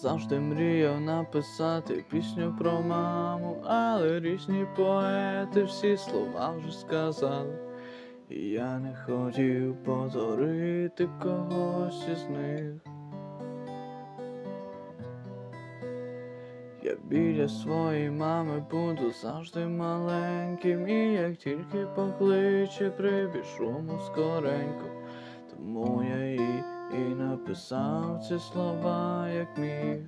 Завжди мріяв написати пісню про маму, але різні поети всі слова вже сказали. І я не хотів повторити когось із них. Я біля своєї мами буду завжди маленьким, і як тільки покличе, прибіжу скоренько. Тому я їй і написав ці слова, як міг.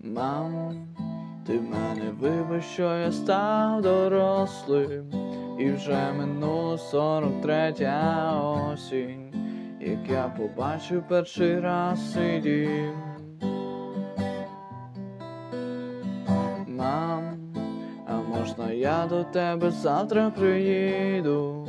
Мам, ти мене вибач, що я став дорослим, і вже минуло 43 осінь, як я побачив перший раз свій. Мам, а можна я до тебе завтра приїду,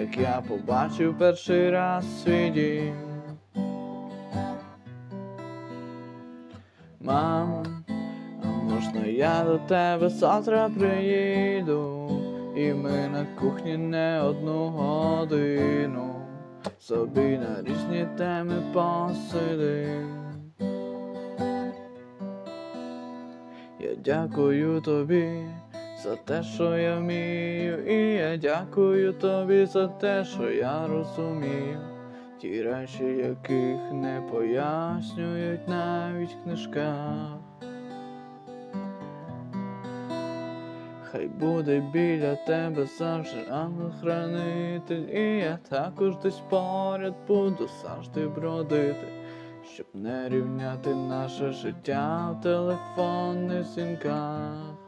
як я побачив перший раз свій дім. Мам, а можна я до тебе завтра приїду, і ми на кухні не одну годину собі на різні теми посидим. Я дякую тобі за те, що я вмію, і я дякую тобі за те, що я розумію. Ті речі, яких не пояснюють навіть в книжках. Хай буде біля тебе завжди ангел-хранитель, і я також десь поряд буду завжди бродити, щоб не рівняти наше життя в телефонних дзвінках.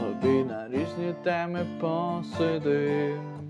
собі на різні теми посидим.